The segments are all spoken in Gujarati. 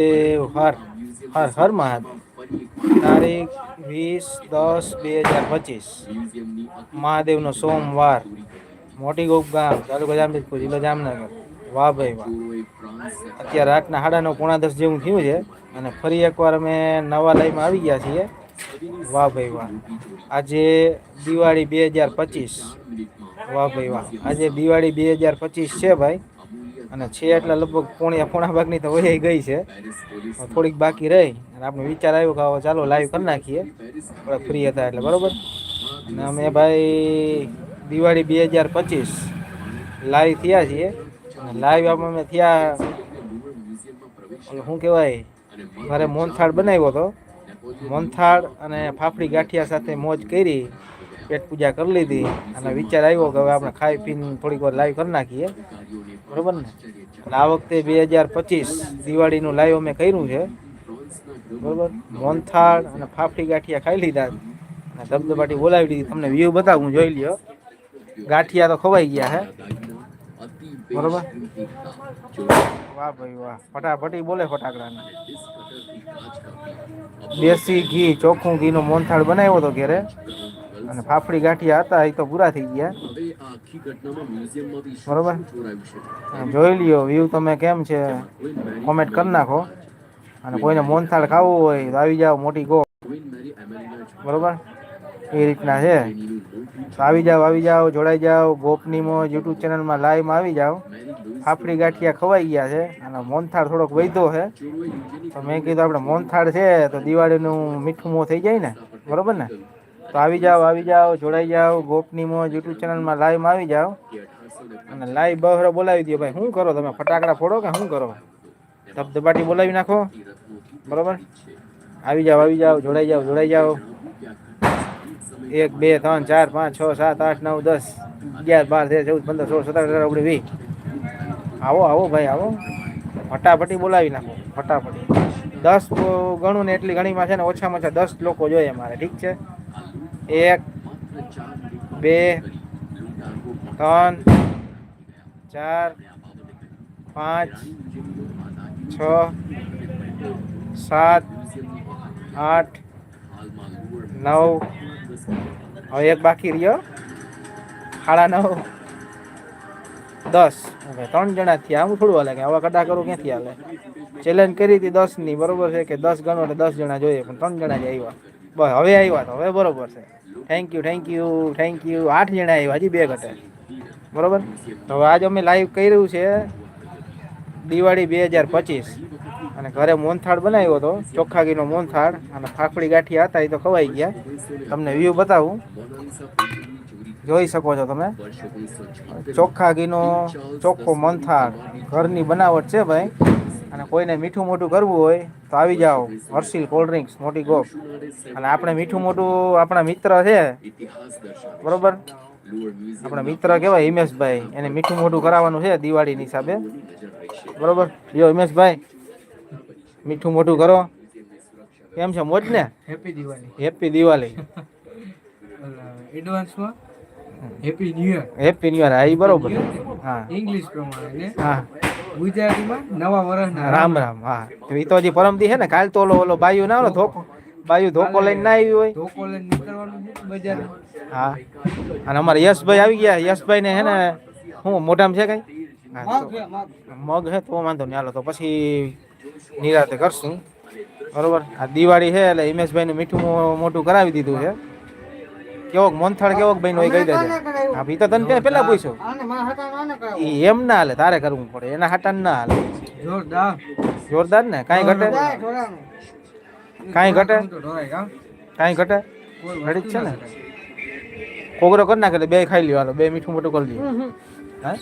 મહાદેવ હર હર હર મહાદેવ. તારીખ વીસ દસ બે હજાર પચીસ. મહાદેવનો સોમવાર. મોટી ગોપ ગામ, તાલુકા જામજોધપુર, જિલ્લો જામનગર. વાહ ભાઈ વાહ. અત્યારે રાતના સાડા નવ, પોણા દસ જેવું થયું છે અને ફરી એકવાર અમે નવા લાઈમાં આવી ગયા છીએ. વાહ ભાઈ વાહ. આજે દિવાળી બે હજાર પચીસ. વાહ ભાઈ વાહ. આજે દિવાળી બે હજાર પચીસ છે ભાઈ. અને છે એટલે લગભગ પોણી પોણા ભાગની તો વહી ગઈ છે. થોડીક બાકી રહી અને આપણે વિચાર આવ્યો કે હવે ચાલો લાઈવ કરી નાખીએ. આપણે ફ્રી હતા એટલે, બરોબર? અને અમે ભાઈ દિવાળી બે હજાર પચીસ લાઈવ થયા છીએ. અને લાઈવ આમાં અમે થયા શું કહેવાય? મારે મોનથાળ બનાવ્યો હતો. મોનથાળ અને ફાફડી ગાંઠિયા સાથે મોજ કરી. પેટ પૂજા કરી લીધી અને વિચાર આવ્યો કે હવે આપણે ખાઈ પીને થોડીક વાર લાઈવ કરી નાખીએ. બરોબર ને? અને આ વખતે બે હજાર પચીસ દિવાળીનું લાઈવ અમે કર્યું છે. બરોબર? મોનથાળ અને ફાફડી ગાંઠિયા ખાઈ લીધા. અને ધબધબાટી બોલાવી દીધી. તમને વ્યૂ બતાવું જોઈ લ્યો. ગાંઠિયા તો ખવાઈ ગયા હે. બરોબર? વાહ ભાઈ વાહ. ફટાફટી બોલે ફટાકડાના. દેશી ઘી, ચોખ્ખું ઘીનો મોનથાળ બનાવ્યો હતો ઘેરે. અને ફાફડી ગાંઠિયા હતા એ તો પૂરા થઈ ગયા. બરોબર. જોઈ લ્યો વ્યૂ તમે કેમ છે? કોમેન્ટ કરી નાખો. અને કોઈને મોનથાળ ખાવું હોય તો આવી જાઓ મોટી ગો. બરોબર? એ રીતના છે. તો આવી જાઓ આવી જાઓ જોડાઈ જાઓ ગોપની યુટ્યુબ ચેનલમાં લાઈવમાં આવી જાઓ. ફાફડી ગાંઠિયા ખવાઈ ગયા છે અને મોનથાળ થોડોક વૈધો છે. તો મેં કીધું આપણે મોનથાળ છે તો દિવાળીનું મીઠું મોં થઈ જાય ને? બરોબર ને? તો આવી જાઓ આવી જાઓ, જોડાઈ જાઓ, ગોપની મોજ યુટ્યુબ ચેનલમાં લાઈવમાં આવી જાઓ. અને લાઈવ બહરો બોલાવી દો ભાઈ. શું કરો તમે? ફટાકડા ફોડો કે શું કરો? ધબધબાટી બોલાવી નાખો. બરોબર? આવી જાઓ આવી જાઓ, જોડાઈ જાઓ જોડાઈ જાઓ. એક, બે, ત્રણ, ચાર, પાંચ, છ, સાત, આઠ, નવ, દસ, અગિયાર, બાર, તેર, ચૌદ, પંદર, સોળ, સત્તર, અઢાર, ઓગણીસ, વીસ. આવો આવો ભાઈ, આવો. ફટાફટી બોલાવી નાખો. ફટાફટી. દસ ગણું ને એટલી ગણીમાં છે ને ઓછામાં ઓછા દસ લોકો જોઈએ મારે ઠીક છે? એક, બે, ત્રણ, ચાર, પાંચ, છ, સાત, આઠ, નવ. હવે એક બાકી રહ્યો. સાડા નવ. દસ. હવે ત્રણ જણા થયા. હું થોડું હાલે કે હવે કડા કરું ક્યાંથી હાલે ચેલેન્જ કરી હતી દસની બરોબર છે કે દસ ગણો એટલે દસ જણા જોઈએ. પણ ત્રણ જણા જ આવ્યા. બસ, હવે આવ્યા તો, હવે બરોબર છે. Thank you thank you thank you આઠ જણા આવ્યા હજી બે ઘટે. બરોબર? તો આજે અમે લાઈવ કર્યું છે દિવાળી બે હજાર પચીસ. અને ઘરે મોનથાળ બનાવ્યો હતો, ચોખ્ખા ઘીનો મોનથાળ અને ફાફડી ગાંઠિયા હતા, એ તો ખવાઈ ગયા. તમને વ્યૂ બતાવું. જોઈ શકો છો તમે. ચોખ્ખાગીનો ચોખ્ખો મોનથાળ ઘરની બનાવટ છે ભાઈ. અને કોઈને મીઠું મોટું કરવું હોય તો આવી જાઓ. હર્ષિલ કોલ્ડ ડ્રિંક્સ મોટી ગોપ. અને આપણે મીઠું મોટું આપણા મિત્ર છે. બરોબર? આપણા મિત્ર કહેવાય હિમેશભાઈ. એને મીઠું મોટું કરાવવાનું છે દિવાળીની હિસાબે. બરોબર? જો હિમેશભાઈ મીઠું મોટું કરો. કેમ છે? મોજ ને? હેપી દિવાળી હેપી દિવાળી એડવાન્સમાં happy new year happy new year હા બરોબર. હા. ઇંગ્લિશ પ્રમાણે હા. ગુજરાતીમાં નવા વર્ષના રામ. રામ હા. ઈ તો હજી પરમદી છે ને કાલ તો ઓલો ઓલો બાયુ ના ઓલો ધોકો બાયુ ધોકો લઈને ના આવી હોય. ધોકો લઈને નીકળવાનું છે બજાર. હા. અને અમારે યશભાઈ આવી ગયા. યશભાઈ ને હે ને શું મોઢામાં છે કઈ? હા, મગ હે તો વાંધો નહીં. હાલો તો પછી નિરાતે કરશું. બરોબર? આ દિવાળી છે એટલે હિમેશભાઈ નું મીઠું મોટું કરાવી દીધું છે. કેવોક મોનથાળ કેવોક ભાઈ નો કહી દેજે. હા ભઈ તો તને પેલા પૂછ્યો. એમ ના હાલે તારે કરવું પડે એના હાટા ના હાલે. જોરદાર. જોરદાર ને? કાંઈ ઘટે? કાંઈ ઘટે? કાંઈ ઘટે? ઘડી છે ને કોગરો કરી નાખે બે ખાઈ લ્યો હાલો બે મીઠું મોટું કરી લ્યો. હા?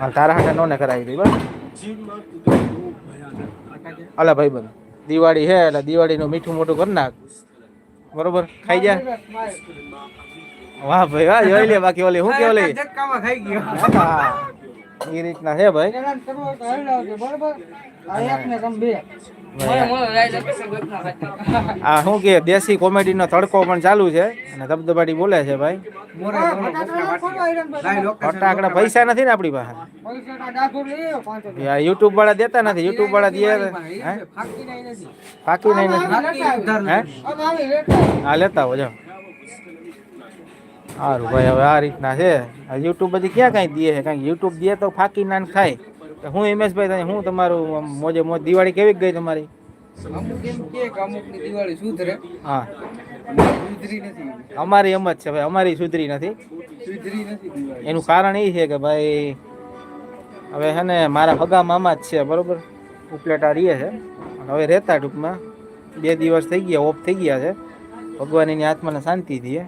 હાલ તારા હાટે નો ને કરાવી દઈ બસ અલા ભાઈ બન દિવાળી હે એટલે દિવાળીનું મીઠું મોટું કરી નાખ. બરોબર? ખાઈ જા. વાહ ભાઈ વાહ જોઈ લે બાકી ઓલી શું કે ઓલી? ધક્કામાં ખાઈ ગયો. હા, એ રીતના છે ભાઈ? આ ને શું કે દેશી કોમેડીનો તડકો પણ ચાલુ છે અને ધબધબાટી બોલે છે ભાઈ. ફટાકડા પૈસા નથી ને આપણી પાસે? આ યુટ્યુબ વાળા દેતા નથી યુટ્યુબ વાળા દે હે? ફાકી નહીં નથી. હે? નથી. હા લેતા હો જાઓ. સારું ભાઈ હવે આ રીતના છે. આ યુટ્યુબ બધી ક્યાં કાંઈ દે છે? કાંઈ યુટ્યુબ દે તો ફાકી નાન ખાય. તો હું હિમેશભાઈ તને હું તમારું મોજે મોજ દિવાળી કેવી ગઈ તમારી? અમુક એમ કે કે અમુકની દિવાળી સુધરે. હા. સુધરી નથી. અમારી એમ જ છે ભાઈ અમારી સુધરી નથી. સુધરી નથી એનું કારણ એ છે કે ભાઈ હવે છે ને મારા હગા મામા જ છે બરોબર? ઉપલેટા રહીએ છે. હવે રહેતા ટૂંકમાં. બે દિવસ થઈ ગયા ઓફ થઈ ગયા છે. ભગવાન એની આત્માને શાંતિ દે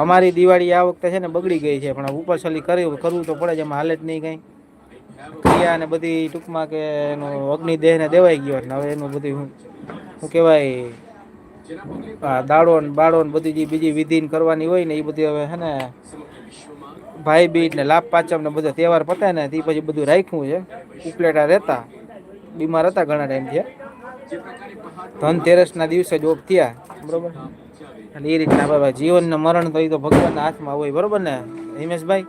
અમારી દિવાળી આ વખતે છે ને બગડી ગઈ છે, પણ ઉપર છલી કર્યું, કરવું તો પડે છે, એમાં હાલે જ નહીં કંઈ. ક્રિયા ને બધી ટૂંકમાં કે એનું અગ્નિદેહને દેવાઈ ગયો એટલે હવે એનું બધું શું કહેવાય દાડો ને બાળો ને બધી જે બીજી વિધિ કરવાની હોય ને એ બધી હવે છે ને ભાઈ બીજ ને લાભ પાચમ ને બધો તહેવાર પતાય ને તે પછી બધું રાખ્યું છે. ઉપલેટા રહેતા, બીમાર હતા ઘણા ટાઈમ છે ધનતેરસ ના દિવસે જ ઓફ થયા, બરોબર? એટલે એ રીતના ભાઈ જીવન ને મરણ તો એ તો ભગવાનના હાથમાં હોય, બરોબર ને? હિમેશભાઈ?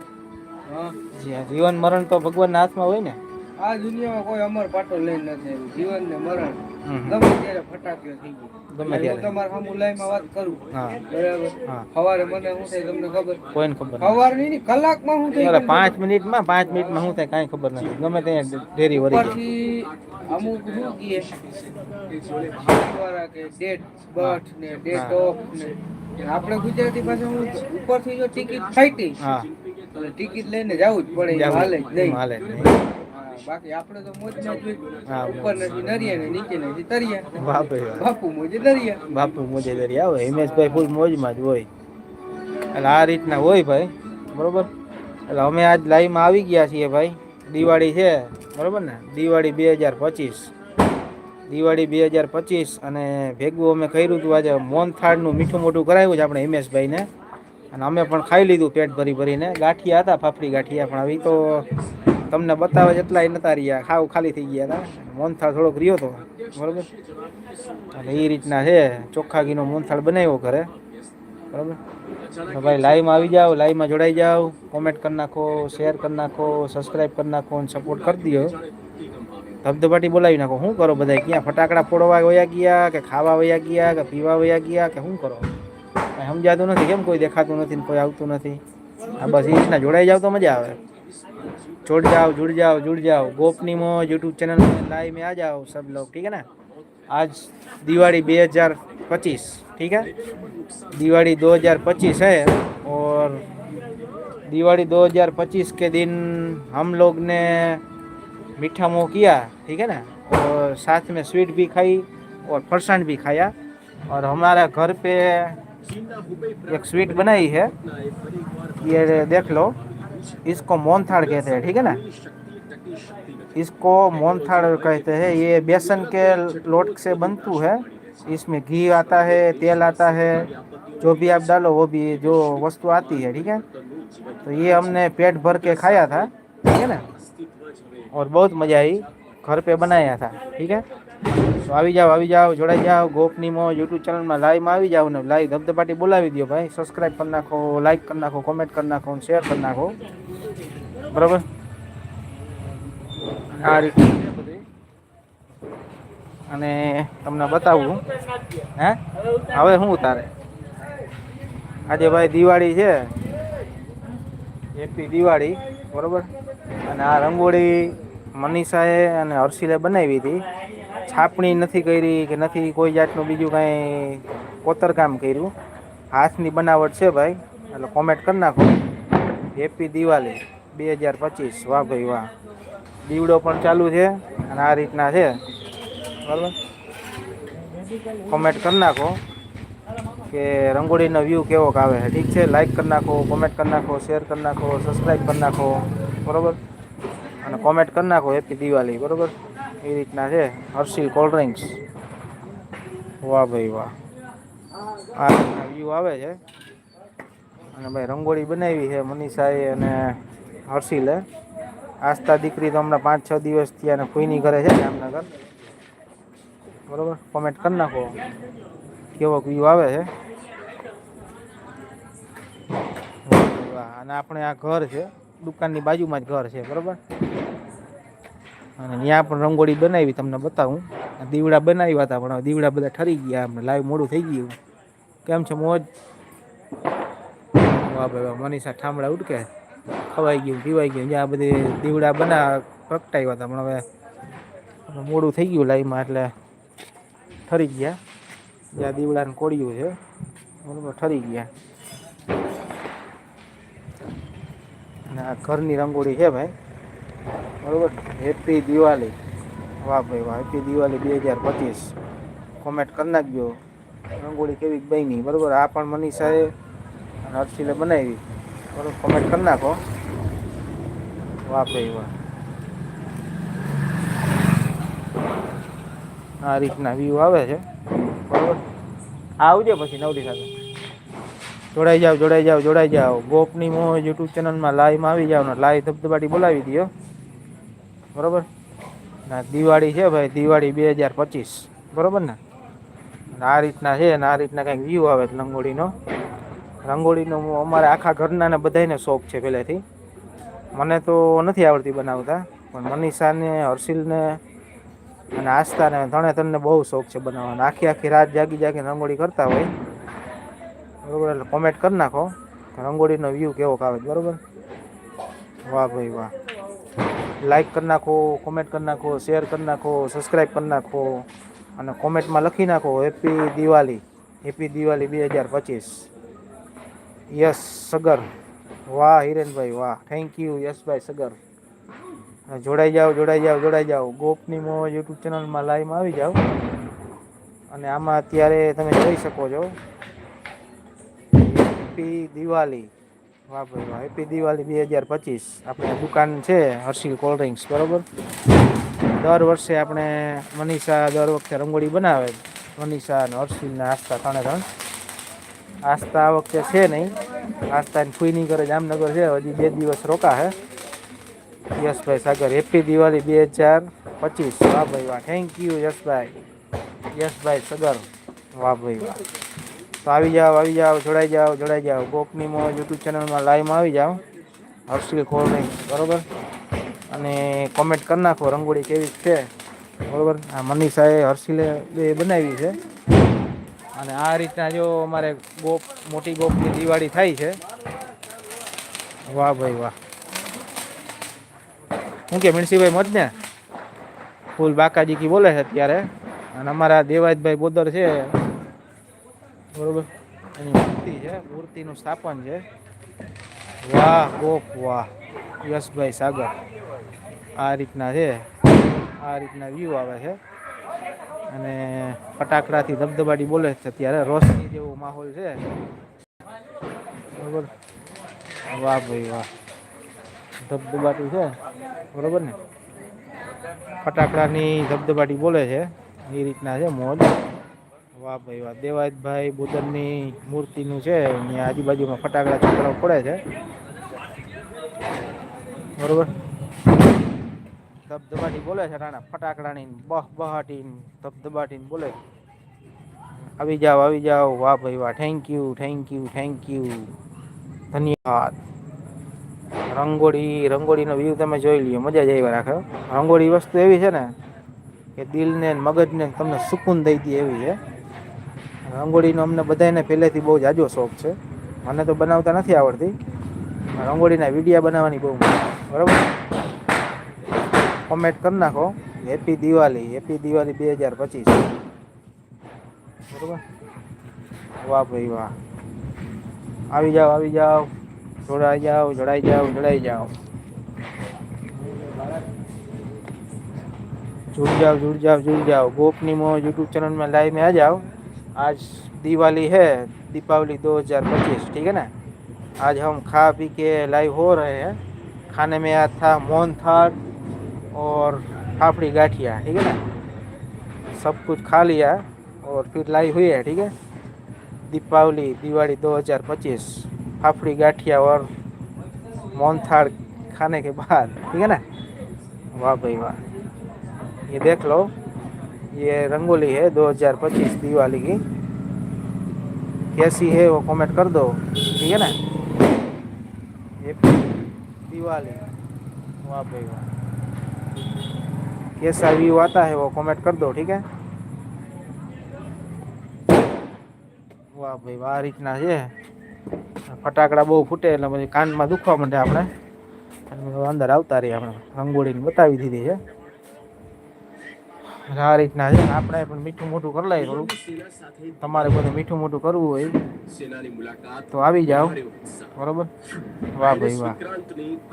જીવન મરણ તો ભગવાનના હાથમાં હોય ને? આ દુનિયામાં કોઈ અમર પાટો લઈને નથી જીવન ને મરણ. ગમે ત્યારે ફટાક્યો થઈ ગયો ગમે હું ત્યારે. તમારા સામું લાઈનમાં વાત કરું. બરાબર? સવારે મને શું થાય તમને ખબર? કોઈને ખબર સવારની કલાકમાં શું થઈ પાંચ મિનિટમાં પાંચ મિનિટમાં શું થાય કાંઈ ખબર નથી. ગમે ત્યાં ડેરી વળી અમુક શું કહે? કે ડેટ બર્થ ને ડેટ ઓફ ને. આપણે ગુજરાતી ભાષા હું ઉપરથી જો ટિકિટ ફાઈટી ટિકિટ લઈને જવું જ પડે હાલે જ નહીં. હાલે જ નહીં. બાકી આપણે તો મોજ ના ઉપર નથી નરિયા ને નીચે નથી તરિયા બાપરે બાપુ મોજે દરિયા બાપુ મોજે દરી આવે હિમેશભાઈ ફૂલ મોજમાં જ હોય. એટલે આ રીતના હોય ભાઈ. બરોબર? એટલે અમે આજ લાઈવમાં આવી ગયા છીએ ભાઈ. દિવાળી છે. બરોબર ને? દિવાળી બે હજાર પચીસ. દિવાળી બે હજાર પચીસ અને ભેગું અમે કર્યું હતું આજે મોનથાળનું મીઠું મોટું કરાવ્યું છે આપણે હિમેશભાઈને. અને અમે પણ ખાઈ લીધું પેટ ભરી ભરીને. ગાંઠિયા હતા ફાફડી ગાંઠિયા પણ આવી તો તમને બતાવે જેટલા નતા રહ્યા, ખાવ ખાલી થઈ ગયા હતા. મોનથાળ થોડોક રહ્યો હતો બરોબર? એટલે એ રીતના છે, ચોખ્ખા ઘીનો મોનથાળ બનાવ્યો ઘરે. બરાબર? ભાઈ લાઈવમાં આવી જાઓ લાઈવમાં જોડાઈ જાઓ. કોમેન્ટ કરી નાખો શેર કરી નાખો સબસ્ક્રાઈબ કરી નાખો અને સપોર્ટ કરી દો ધબધબાટી બોલાવી નાખો. શું કરો બધા ક્યાં ફટાકડા ફોડવા વયા ગયા કે ખાવા વયા ગયા કે પીવા વયા ગયા કે શું કરો? કાંઈ સમજાતું નથી? કેમ કોઈ દેખાતું નથી ને કોઈ આવતું નથી? આ બસ એ રીતના જોડાઈ જાવ તો મજા આવે. जुड़ जाओ जुड़ जाओ जुड़ जाओ। गोपनी मो यूट्यूब चैनल में लाइव में आ जाओ सब लोग, ठीक है ना? आज दिवाली बे हज़ार पच्चीस, ठीक है? दिवाली दो हज़ार पच्चीस है और दिवाली दो हज़ार पच्चीस के दिन हम लोग ने मीठा मुँह किया, ठीक है ना? और साथ में स्वीट भी खाई और फरसाण भी खाया। और हमारा घर पे एक स्वीट बनाई है, ये देख लो। इसको मोनथाड़ कहते हैं, ठीक है ना? इसको मोनथाड़ कहते हैं। ये बेसन के लोट से बनतू है। इसमें घी आता है, तेल आता है। जो भी आप डालो, वो भी जो वस्तु आती है, ठीक है? तो ये हमने पेट भर के खाया था, ठीक है ना? और बहुत मज़ा आई, घर पे बनाया था, ठीक है? તો આવી જાઓ આવી જાઓ, જોડાઈ જાઓ. ગોપનીમો યુટ્યુબ ચેનલમાં લાઈવમાં આવી જાઓ ને લાઈવ ધબધબાટી બોલાવી દો ભાઈ. સબસ્ક્રાઈબ કરી નાખો લાઈક કરી નાખો કોમેન્ટ કરી નાખો શેર કરી નાખો. બરાબર? આ રીતે. અને તમને બતાવું. હે? હવે શું તારે આજે ભાઈ દિવાળી છે. હેપી દિવાળી. બરાબર? અને આ રંગોળી મનીષાએ અને હર્ષિલે બનાવી હતી. છાપણી નથી કરી કે નથી કોઈ જાતનું બીજું કાંઈ કોતરકામ કર્યું. હાથની બનાવટ છે ભાઈ, એટલે કોમેન્ટ કરી નાખો. હેપી દિવાળી બે હજાર પચીસ, વાહ ભાઈ વાહ. દીવડો પણ ચાલુ છે અને આ રીતના છે. બરાબર કોમેન્ટ કરી નાખો કે રંગોળીનો વ્યૂ કેવો આવે છે. ઠીક છે લાઇક કરી નાખો કોમેન્ટ કરી નાખો શેર કરી નાખો સબસ્ક્રાઈબ કરી નાખો. બરાબર? અને કોમેન્ટ કરી નાખો હેપી દિવાળી બરાબર? એ રીતના છે, હર્ષિલ કોલ્ડ ડ્રિંક્સ. વાહ ભાઈ વાહ. આ વ્યૂ આવે છે. અને ભાઈ રંગોળી બનાવી છે મનીષાએ અને હર્ષિલે. આસ્થા દીકરી તો હમણાં પાંચ છ દિવસ થયા અને ફૂઈની ઘરે છે જામનગર. બરોબર? કોમેન્ટ કરી નાખો. કેવો વ્યૂ આવે છે. અને આપણે આ ઘર છે, દુકાનની બાજુમાં જ ઘર છે, બરોબર? અને ત્યાં પણ રંગોળી બનાવી તમને બતાવું. દીવડા બનાવ્યા હતા, પણ દીવડા બધા ઠરી ગયા આપણે લાઈવ મોડું થઈ ગયું. કેમ છે મોજ? વાહ મનીષા ઠામડા ઉડકે. ખવાઈ ગયું, પીવાઈ ગયું. જ્યાં બધી દીવડા બના, પ્રગટાવ્યા હતા, પણ હવે મોડું થઈ ગયું લાઈવમાં, એટલે ઠરી ગયા. જ્યાં દીવડાને કોળિયું છે બરોબર ઠરી ગયા. અને ઘરની રંગોળી છે ભાઈ. બરોબર? હેપી દિવાળી વાહ ભાઈ વાહ હેપી દિવાળી બે હજાર પચીસ. કોમેન્ટ કરી નાખજો. રંગોળી કેવી બની, બરાબર? આ પણ મનીષાએ અને અર્શીલે બનાવી. બરોબર? કોમેન્ટ કરી નાખો. વાહ ભાઈ વાહ. આ રીતના વ્યૂ આવે છે. બરોબર? આવજો પછી નવરી સાથે. જોડાઈ જાઓ જોડાઈ જાઓ જોડાઈ જાઓ. ગોપની મોહ યુટ્યુબ ચેનલમાં લાઈવમાં આવી જાઓ ને લાઈવ ધબધબાટી બોલાવી દો. બરોબર? ના દિવાળી છે ભાઈ, દિવાળી બે હજાર પચીસ. બરોબર ને? આ રીતના છે ને આ રીતના કંઈક વ્યૂ આવે છે રંગોળીનો. રંગોળીનો અમારે આખા ઘરના ને બધાને શોખ છે પહેલેથી. મને તો નથી આવડતી બનાવતા, પણ મનીષાને, હર્ષિલને અને આસ્થાને ત્રણે ત્રણને બહુ શોખ છે બનાવવાનો. આખી આખી રાત જાગી જાગીને રંગોળી કરતા હોય. બરોબર, એટલે કોમેન્ટ કરી નાખો. રંગોળીનો વ્યૂ કેવો આવે બરાબર બરોબર? વાહ ભાઈ વાહ. લાઈક કરી નાખો કોમેન્ટ કરી નાખો શેર કરી નાખો સબસ્ક્રાઈબ કરી નાખો અને કોમેન્ટમાં લખી નાખો હેપી દિવાળી હેપી દિવાળી બે હજાર પચીસ. યસ સગર વાહ, હિરેનભાઈ, વાહ. થેન્ક યુ યશભાઈ સગર જોડાઈ જાઓ જોડાઈ જાઓ જોડાઈ જાઓ. ગોપની મો યુટ્યુબ ચેનલમાં લાઈવમાં આવી જાઓ. અને આમાં અત્યારે તમે જોઈ શકો છો. હેપી દિવાળી વાહ ભાઈ વાહ. હેપી દિવાળી બે હજાર પચીસ. આપણે દુકાન છે હર્ષિલ કોલ્ડ ડ્રિંક્સ બરોબર? દર વર્ષે આપણે મનીષા દર વખતે રંગોળી બનાવે. મનીષા અને હર્ષિલને આસ્થા ત્રણે ત્રણ. આસ્થા આ વખતે છે નહીં. આસ્થાની ફૂઈની ઘરે જામનગર છે. હજી બે દિવસ રોકા હે. યશભાઈ સાગર હેપી દિવાળી બે હજાર પચીસ. વાહ ભાઈ વાહ. થેન્ક યુ યશભાઈ. યશભાઈ સગર. વાહ ભાઈ વાહ. તો આવી જાઓ આવી જાઓ, જોડાઈ જાઓ જોડાઈ જાઓ. ગોપની મો યુટ્યુબ ચેનલમાં લાઈવમાં આવી જાઓ. હર્ષિલ કોલ્ડ બરોબર? અને કોમેન્ટ કરી નાખો, રંગોળી કેવી છે? બરાબર? આ મનીષાએ હર્ષિલે બે બનાવી છે. અને આ રીતના જો અમારે ગોપ, મોટી ગોપની દિવાળી થાય છે. વાહ ભાઈ વાહ. શું કે, મીણસીભાઈ મત ને? ફૂલ બાકાજી કી બોલે છે અત્યારે. અને અમારા દેવાજભાઈ બોદર છે બરોબર? એની મૂર્તિ છે, મૂર્તિનું સ્થાપન છે. વાહ ગોપ વાહ. યશભાઈ સાગર. આ રીતના છે. આ રીતના વ્યૂ આવે છે. અને ફટાકડાથી ધબધબાટી બોલે છે અત્યારે, રોશની જેવો માહોલ છે. બરોબર? વાહ ભાઈ વાહ. ધબધબાટી છે, બરોબર ને? ફટાકડાની ધબધબાટી બોલે છે. એ રીતના છે મોજ. વાહ ભાઈ વાહ. દેવાયતભાઈ બોદરની મૂર્તિનું છે, અહીંયા આજુબાજુમાં ફટાકડા છોકરાઓ પડે છે. બરોબર? ધબધબાટી બોલે છે રાણા, ફટાકડાની, બહ બહાટી ધબધબાટી બોલે. આવી જાઓ આવી જાઓ વાહ ભાઈ વાહ. Thank you thank you thank you ધન્યવાદ. રંગોળી, રંગોળીનો વ્યૂ તમે જોઈ લ્યો. મજા જ આવી રાખે. રંગોળી વસ્તુ એવી છે ને કે દિલને મગજને તમને સુકૂન દઈ દે એવી છે. રંગોળીનો અમને બધાને પહેલેથી બહુ જાજો શોખ છે. મને તો બનાવતા નથી આવડતી. રંગોળીના વિડીયા બનાવવાની બહુ બરાબર? કોમેન્ટ કરી નાખો. હેપી દિવાળી હેપી દિવાળી બે હજાર પચીસ. બરાબર? વાહ ભાઈ વાહ. આવી જાઓ આવી જાઓ. જોડાઈ જાઓ જોડાઈ જાઓ જોડાઈ જાઓ. જુડ જાઓ જુડ જાઓ જુડ જાઓ. ગોપની મો યુટ્યુબ ચેનલમાં લાઈવ મેં આ જાઓ आज दिवाली है, दीपावली 2025 ठीक है ना? आज हम खा पी के लाइव हो रहे हैं। खाने में आया था मोहन थाल और फाफड़ी गाठिया, ठीक है ना? सब कुछ खा लिया और फिर लाइव हुई है, ठीक है? दीपावली, दिवाली 2025 फाफड़ी गाठिया और मोहन थाल खाने के बाद, ठीक है ना? वाह भाई वाह। ये देख लो। ये रंगोली है 2025 दिवाली की कैसी है वो कमेंट कर दो ठीक है ना ये दिवाली वाह भाई वाह कैसा व्यू आता है वो कमेंट कर दो ठीक है વાહ ભાઈ વાહ આ રીતના છે ફટાકડા બહુ ફૂટે એટલે પછી કાનમાં દુખવા માંડે આપણે એટલે હવે અંદર આવતા રહીએ આપણે રંગોળીને બતાવી દીધી છે એટલે આ રીતના છે આપણે પણ મીઠું મોટું કરી લઈએ થોડું. તમારે બધું મીઠું મોટું કરવું હોય તો આવી જાઓ. બરોબર? વાહ ભાઈ વાહ.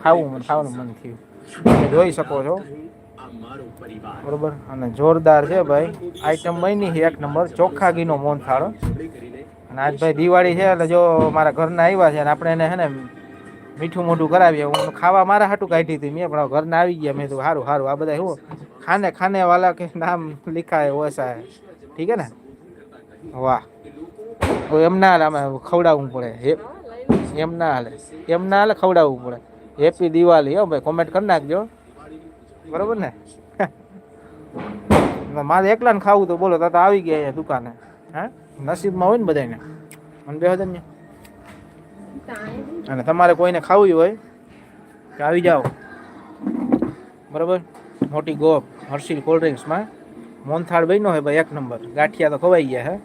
ખાવું મને ખાવાનું મન થયું. તમે જોઈ શકો છો. બરોબર? અને જોરદાર છે ભાઈ. આઈટમ બની છે એક નંબર. ચોખ્ખા ઘીનો મોન થાળો અને આજ ભાઈ દિવાળી છે એટલે જો મારા ઘરના આવ્યા છે અને આપણે એને છે ને મીઠું મોઢું કરાવીએ. હું ખાવા મારા હાટું કાઢી હતી. મેં પણ ઘરને આવી ગયા. મેં તો સારું સારું આ બધા હું ખાને ખાને વાલા કે નામ લીખા હે ઠીક હે ને? વાહ. તો એમ ના હાલે અમે ખવડાવવું પડે. હે? એમ ના હાલે. એમ ના હાલે, ખવડાવવું પડે. હેપી દિવાળી. હો ભાઈ કોમેન્ટ કરી નાખજો. બરોબર ને? મારે એકલાને ખાવું તો બોલો, તો આવી ગયા અહીંયા દુકાને. હા? નસીબમાં હોય ને બધાને મને બે હજાર અને તમારે કોઈને ખાવી હોય તો આવી જાઓ. બરાબર? મોટી ગોપ, હર્ષિલ કોલ્ડ ડ્રિંક્સમાં મોનથાળ બન્યો હોય ભાઈ, એક નંબર. ગાંઠિયા તો ખવાઈ ગયા, હે?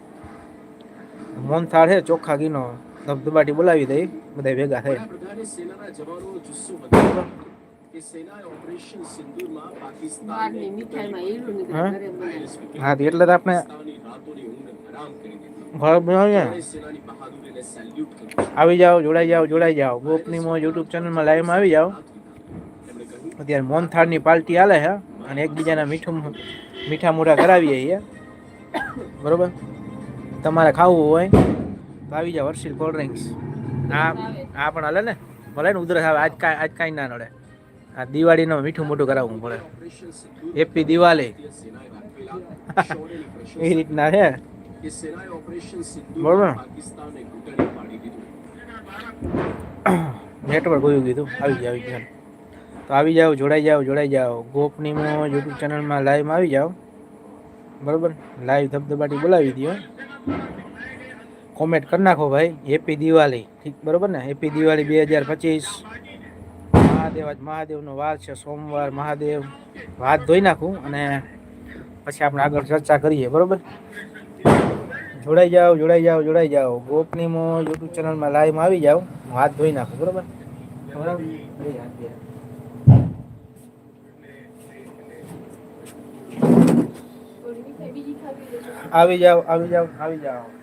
મોનથાળ છે, ચોખ્ખા ગીનો ધબધબાટી બોલાવી દઈ બધા ભેગા થઈ હા? હા તો એટલે તો આપણે. આવી જાઓ જોડાઈ જાઓ જોડાઈ જાઓ. ગોપની મો યુટ્યુબ ચેનલમાં લાઈવમાં આવી જાઓ. અત્યારે મોનથાળની પાર્ટી હાલે છે અને એકબીજાના મીઠું મીઠા મોઢા કરાવીએ છીએ. બરોબર? તમારે ખાવું હોય તો આવી જાઓ હર્ષિલ કોલ્ડ ડ્રિંક્સ. આ આ પણ હાલે ને. ભલે ને ઉધરસ આવે આજ કાંઈ આજ કાંઈ ના નડે. આ દિવાળીનો મીઠું મોઢું કરાવવું પડે. હેપી દિવાળી એ રીતના છે. બરોબર. નેટવર્ક ગયું કીધું. આવી જાવ આવી જાવ તો આવી જાઓ જોડાઈ જાઓ જોડાઈ જાઓ. ગોપનીમો યુટ્યુબ ચેનલમાં લાઈવમાં આવી જાઓ. બરોબર? લાઈવ ધબધબાટી બોલાવી દો. કોમેન્ટ કરી નાખો ભાઈ. હેપી દિવાળી ઠીક બરોબર ને? હેપી દિવાળી બે હજાર પચીસ. મહાદેવ, આજ મહાદેવનો વાર છે, સોમવાર મહાદેવ. હાથ ધોઈ નાખું અને પછી આપણે આગળ ચર્ચા કરીએ, બરોબર? જોડાઈ જાઓ જોડાઈ જાઓ જોડાઈ જાઓ. ગોપની મો યુટ્યુબ ચેનલમાં લાઈવમાં આવી જાઓ. હું હાથ ધોઈ નાખું, બરોબર? બરાબર? આવી જાઓ આવી જાઓ આવી જાઓ.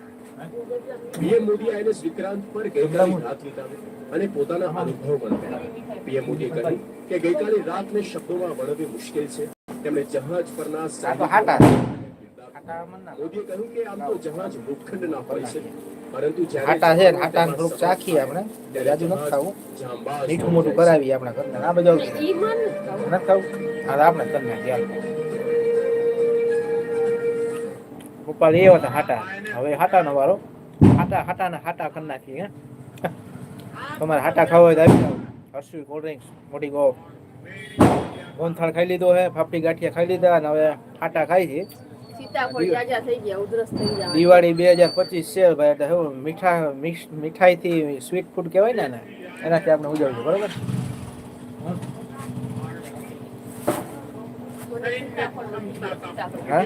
પીએમ મોદી આને વિક્રાંત પર ગઈકાલે રાત વિતાવી અને પોતાના અનુભવ વર્ણવ્યા. પીએમ મોદીએ કહ્યું કે ગઈકાલે રાતને શબ્દોમાં વર્ણવી મુશ્કેલ છે. તેમણે જહાજ પરના આ તો સૈનિકો હાટા છે. હાટા મન ના મોદીએ કહ્યું કે આમ તો જહાજ ભૂખંડના હોય છે. પરંતુ હાટા છે ને થોડુંક ચાખીએ આપણે. જાજુ નથી ખાવું. મીઠું મોટું કરાવી કરાવીએ આપણે ઘરના. આ બધા નથી ખાવું. આપણે કરી નાખીએ લઈ આવ્યા હતા હાટા. હવે હાટાનો વારો. હાટા હાટાના હાટા કરી નાખીએ હે. તમારે હાટા ખાવા હોય તો આવી. જાઓ હર્ષવી કોલ્ડ ડ્રિંક્સ મોટી ગો ગોંથાળ ખાઈ લીધો હે ફાફડી ગાંઠિયા ખાઈ લીધા અને હવે હાટા ખાઈ છે. દિવાળી બે હજાર પચીસ છે ભાઈ એટલે શું મીઠા મિક્સ મીઠાઈથી સ્વીટ ફૂડ કહેવાય ને એને એનાથી આપણે ઉજવજો બરોબર. હા?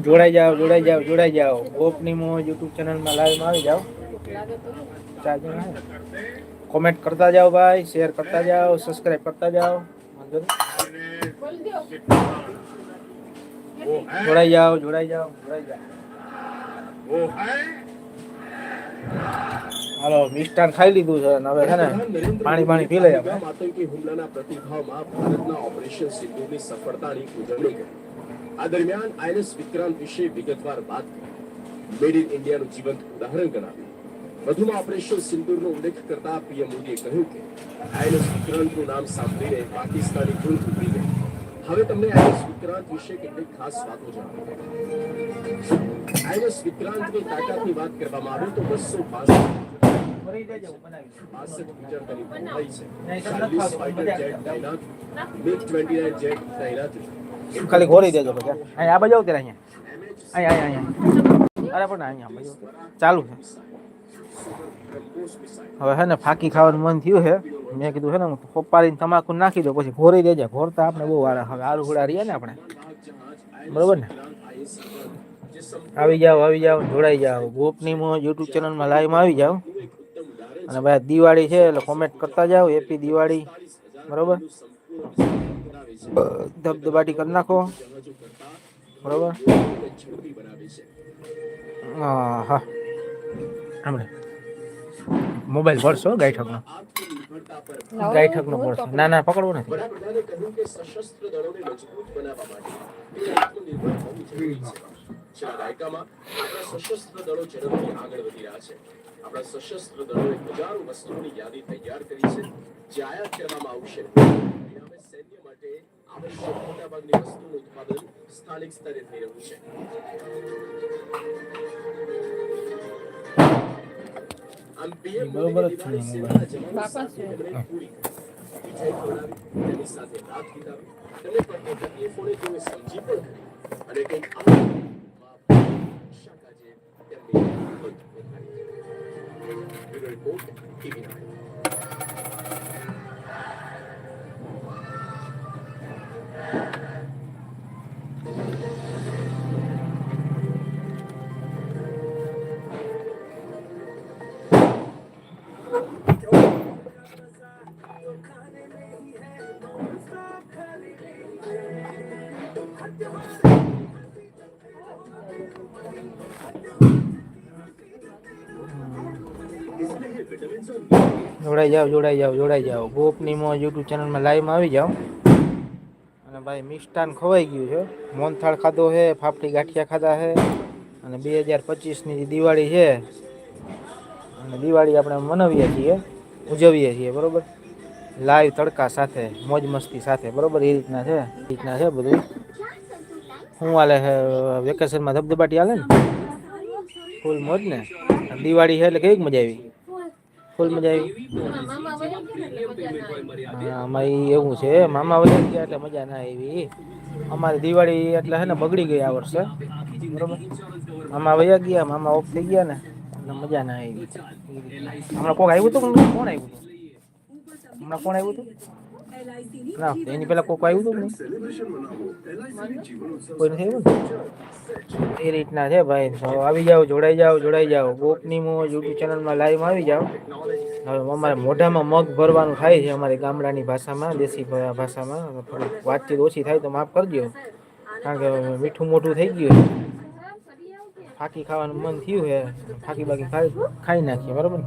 જોડાઈ જાઓ જોડાઈ જાઓ જોડાઈ જાઓ ગોપની મો યુટ્યુબ ચેનલમાં લાઈવમાં આવી જાઓ ચાર જણા કોમેન્ટ કરતા જાઓ ભાઈ શેર કરતા જાઓ સબસ્ક્રાઈબ કરતા જાઓ જોડાઈ જાઓ જોડાઈ જાઓ જોડાઈ જાઓ હાલો મિષ્ટાન ખાઈ લીધું છે હવે છે ને પાણી પાણી પી લઈએ માતંકી હુમલાના પ્રતિભાવમાં ભારતના ઓપરેશન સિંધુની સફળતાની ઉજવણી કરી આ દરમિયાન આઈએનએસ વિક્રાંત વિશે વિગતવાર વાત કરી. મેડ ઇન ઇન્ડિયાનું જીવંત ઉદાહરણ ગણાવ્યું. વધુમાં ઓપરેશન સિંદૂરનો ઉલ્લેખ કરતા પીએમ મોદીએ કહ્યું કે આઈએનએસ વિક્રાંતનું નામ સાંભળીને પાકિસ્તાની ધૂળ ઉભરી ગઈ. હવે તમને આઈએનએસ વિક્રાંત વિશે કેટલીક ખાસ વાતો જણાવું. આઈએનએસ વિક્રાંતની તાકાતની વાત કરવામાં આવે તો બસો બાસઠ બાસઠ મીટર તેની છે. ચાલીસ ફાઈટર જેટ તૈનાત મિગ ટ્વેન્ટી નાઇન જેટ તૈનાત ખાલી ઘોરી દેજો બધા. અહીંયા આ બાજુ ત્યારે અહીંયા. અહીંયા અહીંયા અરે પણ અહીંયા બાજુ ચાલુ છે. હવે હે ને ફાકી ખાવાનું મન થયું છે. મેં કીધું છે ને, હું પપ્પારીને તમાકુ નાખી દો પછી ઘોરી દેજે. ઘોરતા આપણે બહુ વાળા. હવે આલુ હુડા રહીએ ને આપણે. બરોબર ને? આવી જાઓ આવી જાઓ, જોડાઈ જાઓ. ગોપની યુટ્યુબ ચેનલમાં લાઈવમાં આવી જાઓ. અને ભાઈ દિવાળી છે એટલે કોમેન્ટ કરતા જાઓ. એપી દિવાળી. બરોબર? ધબધબાટી કરી નાખો. બરોબર? હા હા મોબાઈલ પડશો ગાયઠકનો. ગાયઠકનો પડશે ના ના પકડવો નથી. છેલ્લા દાયકામાં આપણા સશસ્ત્ર દળો ઝડપથી આગળ વધી રહ્યા છે આપણા સશસ્ત્ર દળોએ હજારો વસ્તુઓની યાદી તૈયાર કરી છે જે આયાત કરવામાં આવશે પરિણામે સૈન્ય માટે આવશ્યક મોટાભાગની વસ્તુનું ઉત્પાદન સ્થાનિક સ્તરે થઈ રહ્યું છે આમ છે મોદીની મોબાઈલ. સેવાના પૂરી વિજય ખવડાવી, તેની સાથે રાત વિતાવી. તેમને તકલીફોને સમજી પણ. અને કંઈક આવું report, Thank you. જોડાઈ જાઓ જોડાઈ જાઓ જોડાઈ જાઓ. ગોપની મો યુટ્યુબ ચેનલમાં લાઈવમાં આવી જાઓ. અને ભાઈ મિષ્ટાન ખવાઈ ગયું છે. મોનથાળ ખાધો છે, ફાફડી ગાંઠિયા ખાધા છે, અને બે હજાર પચીસની દિવાળી છે, અને દિવાળી આપણે મનાવીએ છીએ, ઉજવીએ છીએ, બરાબર? લાઈવ તડકા સાથે, મોજ મસ્તી સાથે, બરાબર? એ રીતના છે, એ રીતના છે બધું. શું હાલે છે? વેકેશનમાં ધબધબાટી હાલે ને? ફૂલ મોજ ને? દિવાળી છે એટલે કેવી મજા આવી? ફૂલ મજા આવી. હા, આમાં એવું છે મામા વયા ગયા એટલે મજા ના આવી. અમારી દિવાળી એટલે હે ને બગડી ગઈ આ વર્ષે. બરોબર? મામા વયા ગયા મામા ઓફ થઈ ગયા ને એટલે મજા ના આવી. હમણાં કોક આવ્યું હતું? કોણ આવ્યું હતું? હમણાં કોણ આવ્યું હતું? ના એની પેલા કોક આવ્યું હતું ને. કોઈ નથી આવ્યું એ રીતના છે ભાઈ. આવી જાઓ જોડાઈ જાઓ જોડાઈ જાઓ. ગોપની મો યુટ્યુબ ચેનલમાં લાઈવ આવી જાઓ. હવે અમારે મોઢામાં મગ ભરવાનું થાય છે અમારી ગામડાની ભાષામાં દેશી ભાષામાં. થોડીક વાતચીત ઓછી થાય તો માફ કરજો. કારણ કે મીઠું મોઢું થઈ ગયું છે. ફાકી ખાવાનું મન થયું છે. ફાકી બાકી ખાઈ ખાઈ નાખીએ બરાબર ને?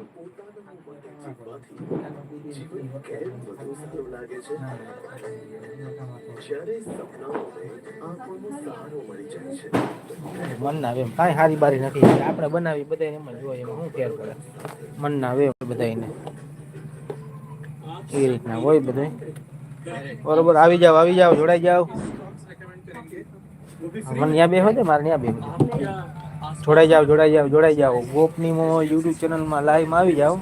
છે મન ના એમ કાંઈ હારી બારી નથી. આપણે બનાવી બધાને એમ જ હોય, એમાં શું ફેર પડે? મન ના આવે બધાને એ રીતના હોય બધા બરોબર, આવી જાઓ આવી જાઓ, જોડાઈ જાઓ. મને ત્યાં બેહો ને મારે ત્યાં બેહો જોડાઈ જાઓ જોડાઈ જાઓ જોડાઈ જાઓ. ગોપની યુટ્યુબ ચેનલમાં લાઈવમાં આવી જાઓ.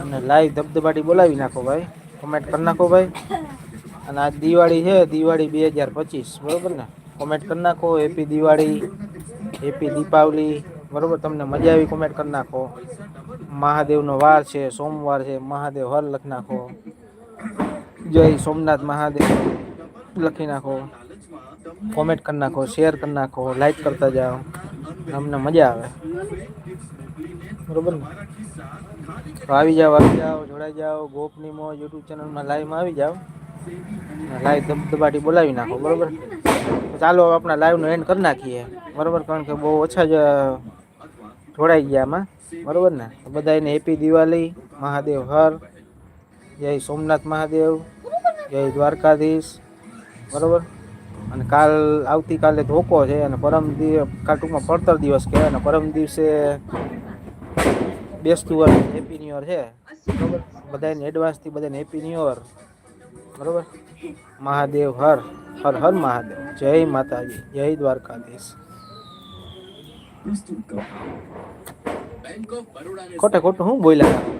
અને લાઈવ ધબધબાટી બોલાવી નાખો ભાઈ. કોમેન્ટ કરી નાખો ભાઈ. અને આ દિવાળી છે, દિવાળી બે હજાર પચીસ. બરોબર ને? કોમેન્ટ કરી નાખો. Happy Diwali happy Deepavali. બરોબર? તમને મજા આવી કોમેન્ટ કરી નાખો. મહાદેવનો વાર છે, સોમવાર છે. મહાદેવ હર લખી નાખો. જય સોમનાથ મહાદેવ. લખી નાખો. કોમેન્ટ કરી નાખો શેર કરી નાખો લાઈક કરતા જાઓ. અમને મજા આવે. બરોબર ને? તો આવી જાઓ આવી જાઓ, જોડાઈ જાઓ, ગોપની મો યુટ્યુબ ચેનલમાં લાઈવમાં આવી જાઓ. લાઈવ દબદબાટી બોલાવી નાખો, બરોબર? ચાલો આપણા લાઈવનો એન્ડ કરી નાખીએ. બરોબર? કારણ કે બહુ ઓછા જ જોડાઈ ગયા આમાં. બરોબર ને? બધાને હેપી દિવાળી. મહાદેવ હર. જય સોમનાથ મહાદેવ. જય દ્વારકાધીશ. બરોબર? અને કાલ આવતીકાલે ધોકો છે અને પરમ દિવસ કાલ ટૂંકમાં પડતર દિવસ કહેવાય અને પરમ દિવસે બેસતું વર્ષ હેપી ન્યુ યર છે. બરાબર બધાને એડવાન્સથી બધાને હેપી ન્યુ યર બરોબર? મહાદેવ હર હર હર મહાદેવ. જય માતાજી જય દ્વારકાધીશ. ખોટે ખોટું હું બોલ્યા?